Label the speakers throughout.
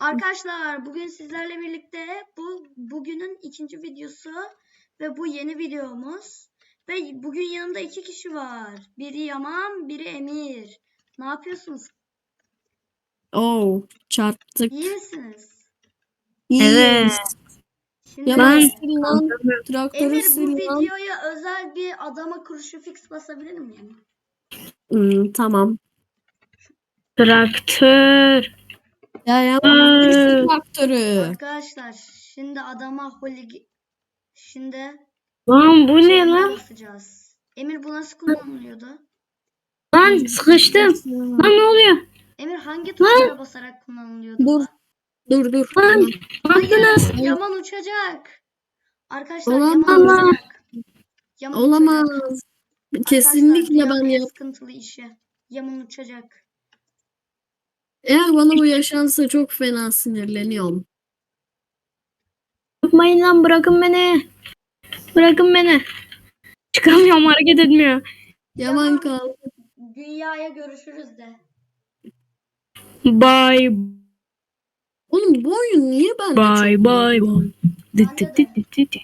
Speaker 1: Arkadaşlar bugün sizlerle birlikte bu bugünün ikinci videosu ve bu yeni videomuz. Ve bugün yanımda iki kişi var. Biri Yaman, biri Emir. Ne yapıyorsunuz?
Speaker 2: Oo, çarptık.
Speaker 1: İyi misiniz?
Speaker 2: İyiyiz.
Speaker 1: Şimdi
Speaker 2: Ya ben lan traktörü
Speaker 1: Emir bu
Speaker 2: sil lan.
Speaker 1: videoya özel bir adama kuruşu fix basabilir miyim?
Speaker 2: Hmm, tamam.
Speaker 3: Traktör.
Speaker 2: Ya ya
Speaker 3: Aa.
Speaker 2: traktörü.
Speaker 1: Arkadaşlar şimdi adama holy şimdi
Speaker 3: Lan bu ne lan?
Speaker 1: basacağız. Emir bu nasıl kullanılıyordu?
Speaker 3: Lan sıkıştım. Lan ne oluyor?
Speaker 1: Emir hangi tuşlara basarak kullanılıyordu?
Speaker 2: Dur. Dur dur.
Speaker 3: Lan?
Speaker 1: Hayır, Yaman uçacak. Arkadaşlar
Speaker 2: Olamaz.
Speaker 1: Yaman uçacak. Yaman
Speaker 2: Olamaz.
Speaker 1: uçacak.
Speaker 2: Kesinlikle
Speaker 1: Arkadaşlar,
Speaker 2: ben yap.
Speaker 1: sıkıntılı işi. Yaman uçacak.
Speaker 2: Eğer bana bu yaşansa çok fena sinirleniyorum.
Speaker 3: Yapmayın lan bırakın beni. Bırakın beni. Çıkamıyorum hareket etmiyor.
Speaker 2: Yaman kal.
Speaker 1: Dünyaya görüşürüz de.
Speaker 3: Bye
Speaker 2: Oğlum bu oyun niye bende
Speaker 3: bye bye bye. Dıt dıt dıt dıt dıt.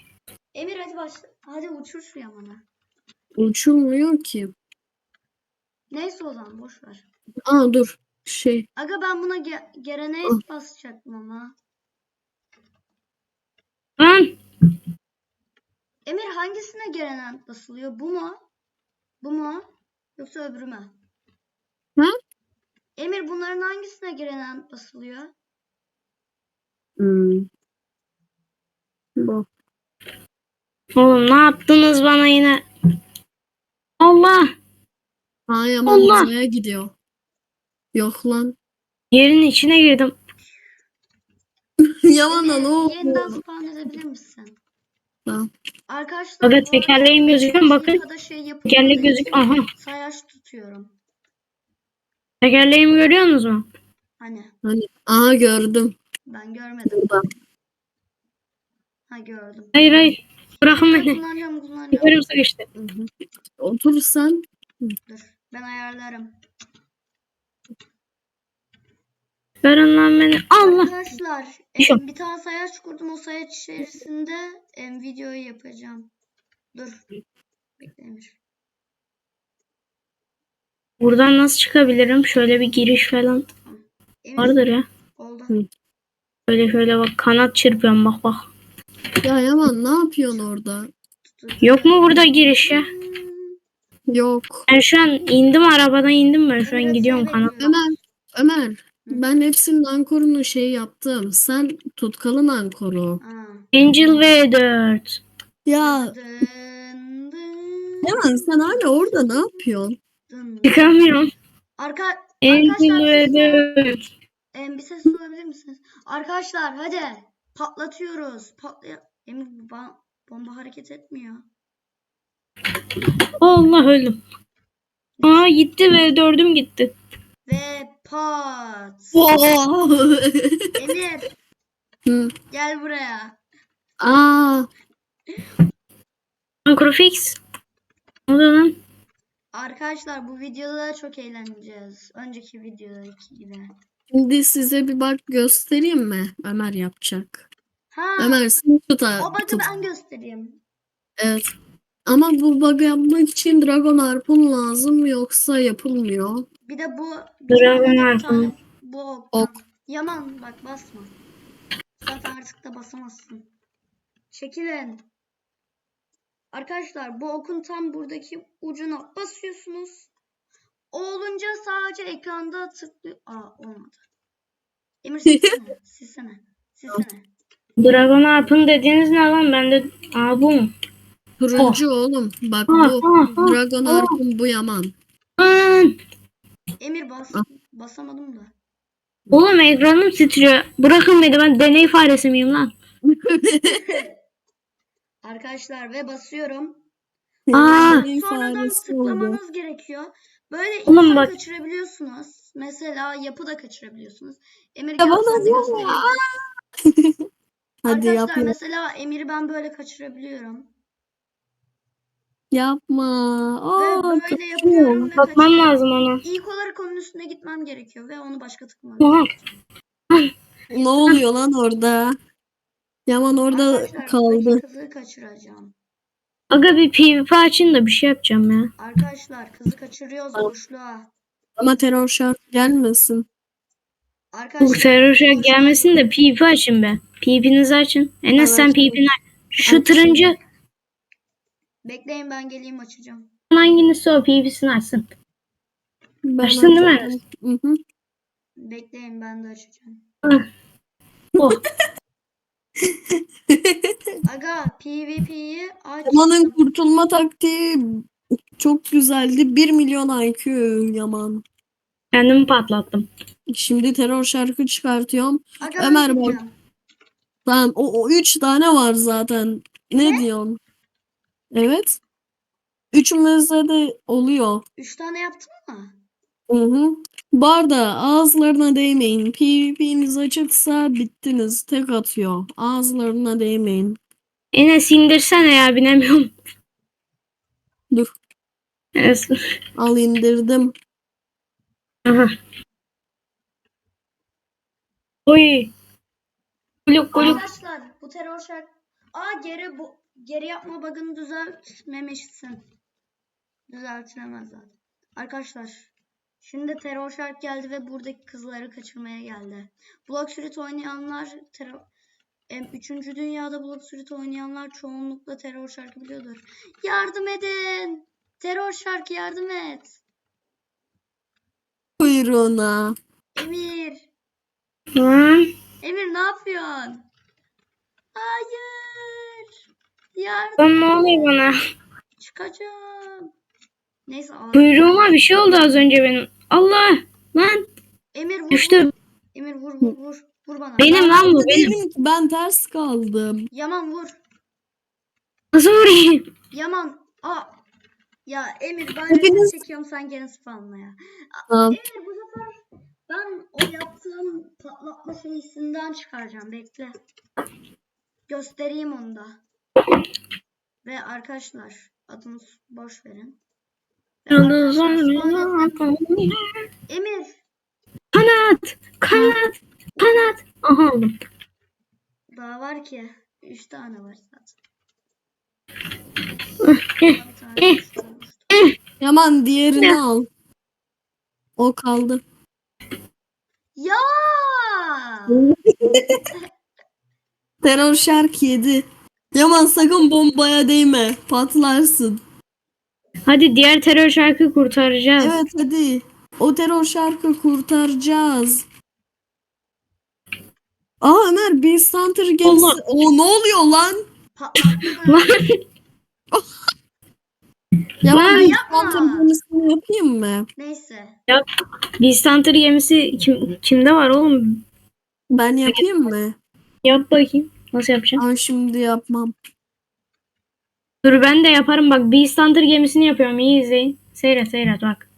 Speaker 1: Emir hadi başla. Hadi uçur şu Yaman'a.
Speaker 2: uçulmuyor ki?
Speaker 1: Neyse o zaman boş ver.
Speaker 2: Aa dur. Şey.
Speaker 1: Aga ben buna ge Geren'e basacaktım ama.
Speaker 3: Lan
Speaker 1: Emir hangisine Geren'e basılıyor? Bu mu? Bu mu? Yoksa öbürü mü?
Speaker 2: Ha?
Speaker 1: Emir bunların hangisine Geren'e basılıyor?
Speaker 2: Hmm. Bu.
Speaker 3: oğlum ne yaptınız bana yine? Allah.
Speaker 2: Ha Yaman
Speaker 3: Allah.
Speaker 2: uzaya gidiyor. Yok lan.
Speaker 3: Yerin içine girdim.
Speaker 2: Yaman'a ne
Speaker 1: Emir, yeniden spawn edebilir misin?
Speaker 2: Tamam.
Speaker 1: Arkadaşlar
Speaker 3: Evet
Speaker 1: bu
Speaker 3: tekerleğim gözüküyor mu? bakın.
Speaker 1: Şey
Speaker 3: Tekerlek gözük. Aha.
Speaker 1: Sayaç tutuyorum.
Speaker 3: Tekerleğimi görüyorsunuz mu?
Speaker 1: Hani
Speaker 2: Hani, aha gördüm.
Speaker 1: ben görmedim.
Speaker 2: Burada.
Speaker 1: Ha gördüm.
Speaker 3: Hayır hayır. Bırakın beni.
Speaker 1: Kullanacağım kullanacağım.
Speaker 3: Tekerim sıkıştı.
Speaker 2: Hı hı. Otur sen.
Speaker 1: Dur ben ayarlarım.
Speaker 3: Verin lan beni. Allah.
Speaker 1: Arkadaşlar em, bir tane sayaç kurdum. O sayaç içerisinde em, videoyu yapacağım. Dur. Bekle Emir.
Speaker 3: Buradan nasıl çıkabilirim? Şöyle bir giriş falan
Speaker 1: Emir
Speaker 3: vardır ya.
Speaker 1: oldu.
Speaker 2: Hı.
Speaker 3: Şöyle şöyle bak kanat çırpıyorum bak bak.
Speaker 2: Ya Yaman ne yapıyorsun orada?
Speaker 3: Yok mu burada giriş ya?
Speaker 2: Yok.
Speaker 3: Ben şu an indim arabadan indim ben şu an
Speaker 1: Evet,
Speaker 3: gidiyorum
Speaker 1: seni
Speaker 3: kanat.
Speaker 2: Ömer. Ömer. Ben hepsinin ankorunu şey yaptım. Sen tutkalın ankoru.
Speaker 1: Ha.
Speaker 3: Angel V4.
Speaker 2: Ya
Speaker 1: Dın, dın,
Speaker 2: Yaman sen hala orada ne yapıyorsun?
Speaker 1: dın.
Speaker 3: Çıkamıyorum.
Speaker 1: Arka
Speaker 3: Angel
Speaker 1: arkadaşlar bir ses-
Speaker 3: V4.
Speaker 1: em, bir ses duyabilir misiniz? Arkadaşlar hadi patlatıyoruz. Patlıyor. Emir bu ba- bomba hareket etmiyor.
Speaker 3: Allah öldüm. Aa gitti V4'üm gitti.
Speaker 1: Pat. Emir
Speaker 2: Hı.
Speaker 1: gel buraya.
Speaker 2: Aa,
Speaker 3: Microfix. Ne oluyor lan?
Speaker 1: Arkadaşlar bu videoda çok eğleneceğiz. Önceki videodaki gibi.
Speaker 2: şimdi size bir bak göstereyim mi? Ömer yapacak.
Speaker 1: Ha,
Speaker 2: Ömer sen tut.
Speaker 1: o bug'ı
Speaker 2: tut.
Speaker 1: ben göstereyim.
Speaker 2: Evet. Ama bu bug'ı yapmak için Dragon Harpun lazım yoksa yapılmıyor.
Speaker 1: Bir de bu
Speaker 3: Dragon Harpun.
Speaker 1: Bu ok.
Speaker 2: Ok.
Speaker 1: Yaman bak basma. Zaten artık da basamazsın. Çekilin. Arkadaşlar bu okun tam buradaki ucuna basıyorsunuz. O olunca sadece ekranda tıklıyor. Aa olmadı. Emir silsene. silsene. Silsene.
Speaker 3: Dragon Harp'ın dediğiniz ne lan? Ben de... Aa bu mu?
Speaker 2: Turuncu oğlum. Bak
Speaker 3: Ah,
Speaker 2: bu
Speaker 3: ah, ah,
Speaker 2: Dragon. Harpun bu yaman.
Speaker 1: Emir bas. Basamadım da.
Speaker 3: Oğlum ekranım titriyor. Bırakın beni ben deney faresi miyim lan?
Speaker 1: Arkadaşlar ve basıyorum.
Speaker 3: Aa!
Speaker 1: Sonradan tıklamanız gerekiyor. Böyle
Speaker 3: Oğlum
Speaker 1: insan
Speaker 3: bak-
Speaker 1: kaçırabiliyorsunuz. Mesela yapı da kaçırabiliyorsunuz. Emir
Speaker 2: Ya
Speaker 1: gel
Speaker 2: bana
Speaker 1: sana bir
Speaker 2: ne
Speaker 1: göstereyim.
Speaker 2: Hadi
Speaker 1: Arkadaşlar
Speaker 2: yapma.
Speaker 1: mesela Emir'i ben böyle kaçırabiliyorum.
Speaker 2: Yapma.
Speaker 1: ve
Speaker 2: Aa,
Speaker 1: böyle yapıyorum ve
Speaker 3: Bakmam lazım ona.
Speaker 1: İlk olarak onun üstüne gitmem gerekiyor ve onu başka tıklamam
Speaker 3: Oha.
Speaker 2: Ne oluyor lan orada? Yaman orada
Speaker 1: Arkadaşlar
Speaker 2: kaldı.
Speaker 1: kızı kaçıracağım.
Speaker 3: Aga bir PvP açın da bir şey yapacağım ya.
Speaker 1: Arkadaşlar kızı kaçırıyoruz boşluğa.
Speaker 2: Ama terör şarkı gelmesin.
Speaker 3: Bu
Speaker 1: Arkadaşlar
Speaker 3: terör
Speaker 1: boşluğa-
Speaker 3: gelmesin de PvP açın be. PvP'nizi açın. Enes sen. PvP'ni aç. Şu
Speaker 2: Aç.
Speaker 1: Bekleyin ben geleyim açacağım.
Speaker 3: hangisi o PvP'sini açsın. Açtın değil mi?
Speaker 2: Hı hı.
Speaker 1: Bekleyin ben de açacağım.
Speaker 3: Oh.
Speaker 1: Aga PvP'yi aç.
Speaker 2: Yaman'ın kurtulma taktiği çok güzeldi. 1 milyon IQ Yaman.
Speaker 3: Kendimi patlattım.
Speaker 2: Şimdi terör şarkı çıkartıyorum.
Speaker 1: Aga ben
Speaker 2: Ömer bak. Tamam o, o 3 tane var zaten. Ne, diyorsun? Evet. Üçümüzde de oluyor.
Speaker 1: Üç tane yaptın mı?
Speaker 2: Hı hı. Bu arada ağızlarına değmeyin. PvP'niz açıksa bittiniz. Tek atıyor. Ağızlarına değmeyin.
Speaker 3: Enes indirsene ya binemiyorum.
Speaker 2: Dur.
Speaker 3: Enes.
Speaker 2: Al indirdim.
Speaker 3: Aha. Oy. Kuluk kuluk.
Speaker 1: Arkadaşlar bu terör şarkı... Aa geri bu geri yapma bug'ını düzeltmemişsin. Düzeltilemez zaten. Arkadaşlar şimdi terör şarkı geldi ve buradaki kızları kaçırmaya geldi. Block Street oynayanlar terör Em, Üçüncü dünyada Block Street oynayanlar çoğunlukla terör şarkı biliyordur. Yardım edin! Terör şarkı yardım et!
Speaker 2: Kuyruğuna.
Speaker 1: Emir!
Speaker 3: Lan.
Speaker 1: Emir ne yapıyorsun? Hayır! Yardım
Speaker 3: ne oluyor bana?
Speaker 1: çıkacağım. Neyse ağır.
Speaker 3: Kuyruğuma bir şey oldu az önce benim. Allah. Lan.
Speaker 1: Emir vur.
Speaker 3: Düştü.
Speaker 1: Emir vur vur vur. Vur bana.
Speaker 3: Benim lan bu benim.
Speaker 2: Ki, ben ters kaldım.
Speaker 1: Yaman vur.
Speaker 3: Nasıl vurayım?
Speaker 1: Yaman. Aa. Ya Emir ben
Speaker 2: Hepiniz-
Speaker 1: çekiyorum sen gene spamla ya.
Speaker 2: Tamam.
Speaker 1: Emir bu sefer ben o yaptığım patlatma şeysinden çıkaracağım. Bekle. Göstereyim onu da. Ve arkadaşlar adını boş verin. Emir
Speaker 3: Kanat. Kanat. Kanat. Aha aldım.
Speaker 1: daha var ki. Üç tane var zaten.
Speaker 3: eh,
Speaker 1: Bir tane
Speaker 3: eh.
Speaker 1: düşürmüştüm.
Speaker 2: Yaman diğerini al. O kaldı.
Speaker 1: Ya!
Speaker 2: Terör şarkı yedi. Yaman sakın bombaya değme. Patlarsın.
Speaker 3: Hadi diğer terör şarkı kurtaracağız.
Speaker 2: Evet hadi. O terör şarkı kurtaracağız. Aa Ömer bir Hunter gemisi.
Speaker 3: Allah.
Speaker 2: O ne oluyor lan?
Speaker 1: Patlattı.
Speaker 3: Lan.
Speaker 2: Yaman bir
Speaker 1: yapma.
Speaker 2: Hunter gemisini yapayım mı?
Speaker 1: Neyse.
Speaker 3: Beast Hunter gemisi kim, kimde var oğlum?
Speaker 2: Ben yapayım mı?
Speaker 3: Yap bakayım. Nasıl yapacağım?
Speaker 2: Aa, şimdi yapmam.
Speaker 3: Dur ben de yaparım bak. Beast Hunter gemisini yapıyorum. İyi izleyin. Seyret seyret bak.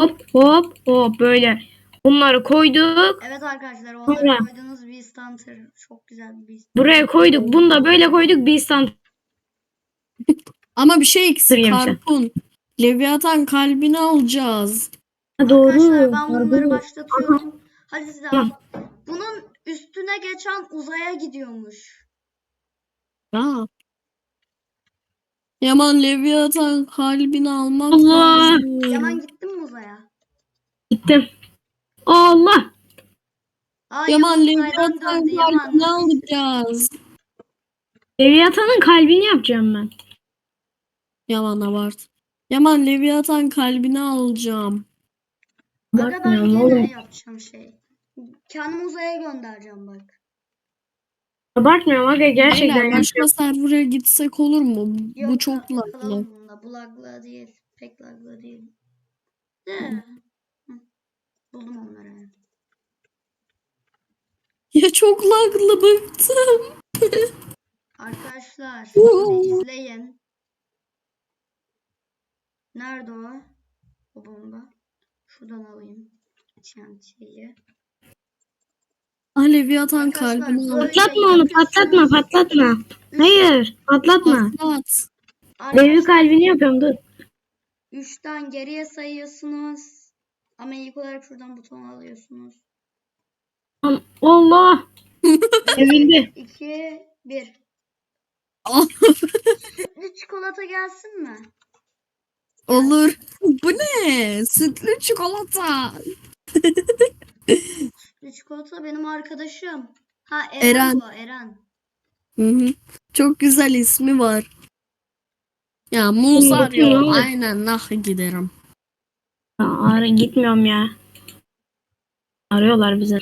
Speaker 3: Hop hop hop böyle. Bunları koyduk.
Speaker 1: Evet arkadaşlar onları
Speaker 3: Sonra.
Speaker 1: koyduğunuz bir stunter. Çok güzel bir beast.
Speaker 3: Buraya koyduk. Bunu da böyle koyduk. Beast Hunter.
Speaker 2: Ama bir şey eksik
Speaker 3: yemişim.
Speaker 2: Karpun. Leviathan kalbini alacağız.
Speaker 3: Ha, doğru.
Speaker 1: Arkadaşlar ben bunları
Speaker 3: Doğru.
Speaker 1: başlatıyorum. Hadi size
Speaker 3: Tamam.
Speaker 1: Bunun üstüne geçen uzaya gidiyormuş.
Speaker 2: Aa. Yaman Leviathan kalbini almak
Speaker 3: Allah.
Speaker 2: lazım.
Speaker 1: Yaman gittin mi uzaya?
Speaker 3: Gittim. Allah.
Speaker 1: Aa,
Speaker 2: Yaman
Speaker 1: uzaydan
Speaker 2: Leviathan
Speaker 1: döndü. Yaman
Speaker 2: kalbini alacağız.
Speaker 3: Leviathan'ın kalbini yapacağım ben.
Speaker 2: Yaman abart. Yaman Leviathan kalbini alacağım.
Speaker 1: Aga ben
Speaker 3: Bakmıyorum
Speaker 1: yine
Speaker 3: oğlum.
Speaker 1: yapacağım şey. Kendimi uzaya göndereceğim bak.
Speaker 3: Abartmıyorum aga gerçekten. Yapacağım.
Speaker 2: başka server'a gitsek olur mu?
Speaker 1: Yok,
Speaker 2: Bu çok laglı.
Speaker 1: Kalalım bunda. Bu laglı değil. Pek laglı değil. De. Hı. Buldum onları.
Speaker 2: Ya çok laglı bıktım.
Speaker 1: Arkadaşlar
Speaker 2: Oo.
Speaker 1: izleyin. Nerede o? O bomba. Şuradan alayım. TNT'yi.
Speaker 2: Leviathan
Speaker 1: Arkadaşlar,
Speaker 2: kalbini al.
Speaker 3: Patlatma onu patlatma patlatma. Hayır patlatma.
Speaker 2: Patlat.
Speaker 3: Levi kalbini yapıyorum dur.
Speaker 1: 3'ten geriye sayıyorsunuz. Ama ilk olarak şuradan buton alıyorsunuz.
Speaker 3: Allah. Sevildi.
Speaker 1: 2 1
Speaker 2: Ah,
Speaker 1: Sütlü çikolata gelsin mi?
Speaker 2: Olur. Bu ne? Sütlü çikolata.
Speaker 1: Sütlü çikolata benim arkadaşım. Ha Eren,
Speaker 2: Eren.
Speaker 1: bu Eren.
Speaker 2: Hı hı. Çok güzel ismi var. Ya arıyor.
Speaker 3: olur.
Speaker 2: Aynen nah giderim.
Speaker 3: Ara gitmiyorum ya. Arıyorlar bizi.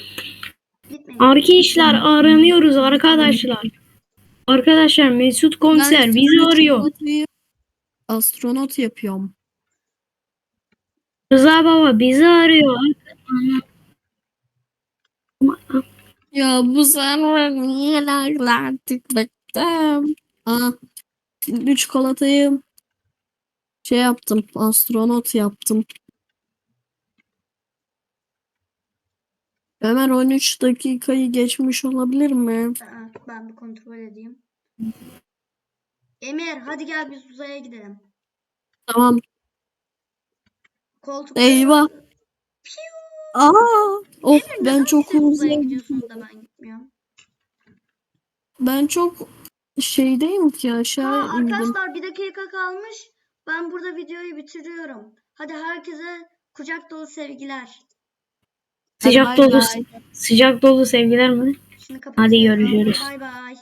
Speaker 1: Gitmeyin.
Speaker 3: Arkadaşlar aranıyoruz arkadaşlar. Arkadaşlar Mesut Komiser
Speaker 2: Ben
Speaker 3: bizi arıyor.
Speaker 2: çikolatayı Astronot yapıyorum.
Speaker 3: Rıza Baba bizi arıyor.
Speaker 2: Ya bu sefer niye artık bıktım. Aa, sütlü çikolatayı şey yaptım. Astronot yaptım. Ömer 13 dakikayı geçmiş olabilir mi?
Speaker 1: Aa, Ben bir kontrol edeyim. Emir hadi gel biz uzaya gidelim.
Speaker 2: Tamam.
Speaker 1: Koltukları
Speaker 2: Eyvah. Aa, oh ben
Speaker 1: Neden
Speaker 2: çok
Speaker 1: uzaya gidiyorsunuz da ben gitmiyorum.
Speaker 2: ben çok şeydeyim ki aşağı
Speaker 1: Ha,
Speaker 2: indim.
Speaker 1: arkadaşlar bir dakika kalmış. Ben burada videoyu bitiriyorum. Hadi herkese kucak dolu sevgiler.
Speaker 3: Sıcak
Speaker 2: bay
Speaker 3: dolu
Speaker 2: bay.
Speaker 3: sıcak dolu sevgiler mi?
Speaker 1: Şimdi.
Speaker 3: Hadi görüşürüz.
Speaker 1: Bay bay.